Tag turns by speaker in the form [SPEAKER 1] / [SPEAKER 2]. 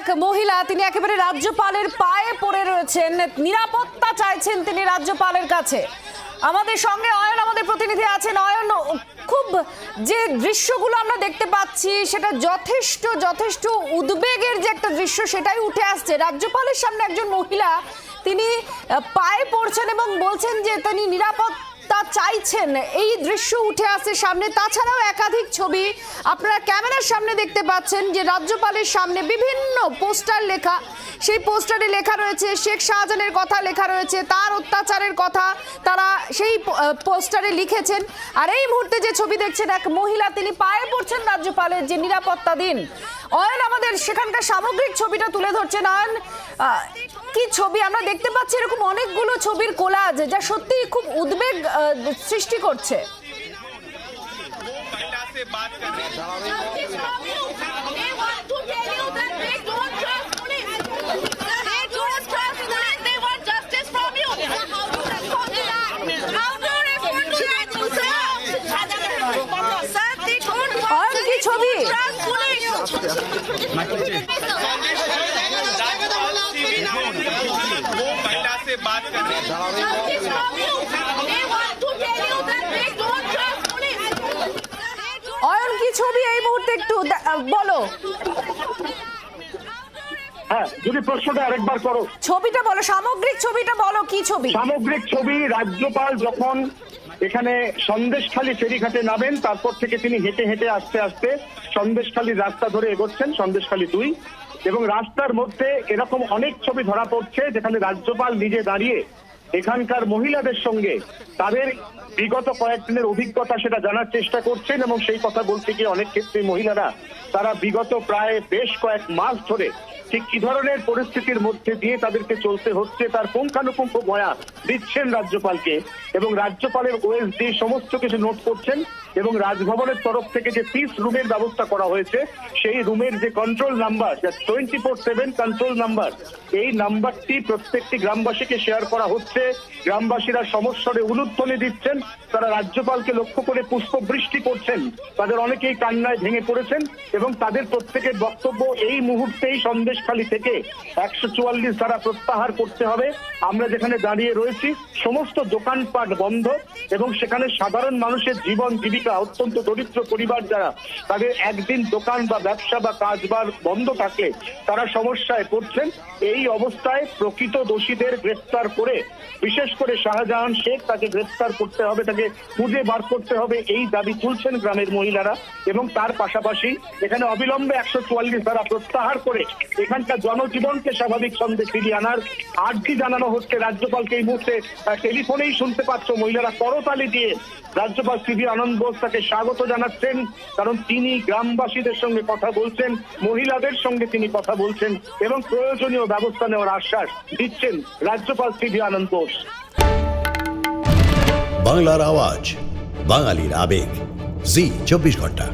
[SPEAKER 1] এক মহিলা, তিনি একেবারে রাজ্যপালের পায়ে পড়ে রয়েছেন। নিরাপত্তা চাইছেন তিনি রাজ্যপালের কাছে। আমাদের সঙ্গে অয়ন, আমাদের প্রতিনিধি আছেন। অয়ন, খুব যে দৃশ্যগুলো আমরা দেখতে পাচ্ছি, সেটা যথেষ্ট যথেষ্ট উদ্বেগের যে একটা দৃশ্য, সেটাই উঠে আসছে। রাজ্যপালের সামনে একজন মহিলা, তিনি পায়ে পড়ছেন এবং বলছেন যে তিনি নিরাপত্তা চাইছেন এই দৃশ্য উঠে আসছে সামনে। তাছাড়াও একাধিক ছবি আপনারা ক্যামেরার সামনে দেখতে পাচ্ছেন যে রাজ্যপালের সামনে বিভিন্ন পোস্টার লেখা। সেই পোস্টারে লেখা রয়েছে, শেখ শাহজাহানের কথা লেখা রয়েছে, তার অত্যাচারের কথা তারা সেই পোস্টারে লিখেছেন। আর এই মুহূর্তে যে ছবি দেখছেন, এক মহিলা, তিনি পায়ে পড়ছেন রাজ্যপালের যে নিরাপত্তা দিন অয়ন আমাদের সেখানকার সামগ্রিক ছবিটা তুলে ধরছেন অয়ন। আহ, কি ছবি? আমরা দেখতে পাচ্ছি এরকম অনেকগুলো ছবির কোলাজ যা সত্যি খুব উদ্বেগ আহ, সৃষ্টি করছে।
[SPEAKER 2] Don't
[SPEAKER 1] অয়ন কি ছবি এই মুহূর্তে একটু বলো।
[SPEAKER 3] হ্যাঁ যদি প্রশ্নটা আরেকবার করো।
[SPEAKER 1] ছবিটা বলো সামগ্রিক ছবিটা বলো কি ছবি?
[SPEAKER 3] সামগ্রিক ছবি রাজ্যপাল যখন এখানে সন্দেশখালী ফেরিঘাটে নামেন, তারপর থেকে তিনি হেঁটে হেঁটে আস্তে আস্তে সন্দেশখালী রাস্তা ধরে এগোচ্ছেন, সন্দেশখালী দুই। এবং রাস্তার মধ্যে এরকম অনেক ছবি ধরা পড়ছে, যেখানে রাজ্যপাল নিজে দাঁড়িয়ে এখানকার মহিলাদের সঙ্গে তাদের বিগত কয়েকদিনের অভিজ্ঞতা সেটা জানার চেষ্টা করছেন এবং সেই কথা বলতে গিয়ে অনেক ক্ষেত্রে মহিলারা তারা বিগত প্রায় বেশ কয়েক মাস ধরে ঠিক কি ধরনের পরিস্থিতির মধ্যে দিয়ে তাদেরকে চলতে হচ্ছে, তার পুঙ্খানুপুঙ্খ বয়া দিচ্ছেন রাজ্যপালকে এবং রাজ্যপালের ওএসডি সমস্ত কিছু নোট করছেন। এবং রাজভবনের তরফ থেকে যে পিস রুমের ব্যবস্থা করা হয়েছে, সেই রুমের যে control number twenty four seven control number এই নাম্বারটি প্রত্যেকটি গ্রামবাসীকে শেয়ার করা হচ্ছে। গ্রামবাসীরা সমস্যারে উলুধ্বনি দিচ্ছেন, তারা রাজ্যপালকে লক্ষ্য করে পুষ্পবৃষ্টি করছেন। তাদের অনেকেই কান্নায় ভেঙে পড়েছেন এবং তাদের প্রত্যেকের বক্তব্য এই মুহূর্তেই সন্দেশখালী থেকে একশো চুয়াল্লিশ দ্বারা প্রত্যাহার করতে হবে। আমরা যেখানে দাঁড়িয়ে রয়েছি, সমস্ত দোকানপাট বন্ধ এবং সেখানে সাধারণ মানুষের জীবন জীবিকা অত্যন্ত দরিদ্র পরিবার যারা, তাদের একদিন দোকান বা ব্যবসা বা কাজ বার বন্ধ থাকলে তারা সমস্যায় পড়ছেন। এই অবস্থায় প্রকৃত দোষীদের গ্রেফতার করে, বিশেষ করে শাহজাহান শেখ তাকে গ্রেফতার করতে হবে, তাকে খুঁজে বার করতে হবে, এই দাবি তুলছেন গ্রামের মহিলারা। এবং তার পাশাপাশি এখানে অবিলম্বে একশো চুয়াল্লিশ ধারা প্রত্যাহার করে এখানকার জনজীবনকে স্বাভাবিক ছন্দে ফিরিয়ে আনার আর্জি জানানো হচ্ছে। রাজ্যপালকে এই মুহূর্তে টেলিফোনেই শুনতে পাচ্ছ মহিলারা করতালি দিয়ে। রাজ্যপাল সিবি আনন্দ বোস তাকে স্বাগত জানাচ্ছেন, কারণ তিনি গ্রামবাসীদের সঙ্গে কথা বলছেন, মহিলাদের সঙ্গে তিনি কথা বলছেন এবং প্রয়োজনীয় ব্যবস্থা নেওয়ার আশ্বাস দিচ্ছেন রাজ্যপাল সিভি আনন্দ বোস।
[SPEAKER 4] বাংলার আওয়াজ, বাঙালির আবেগ। জি, চব্বিশ ঘণ্টা।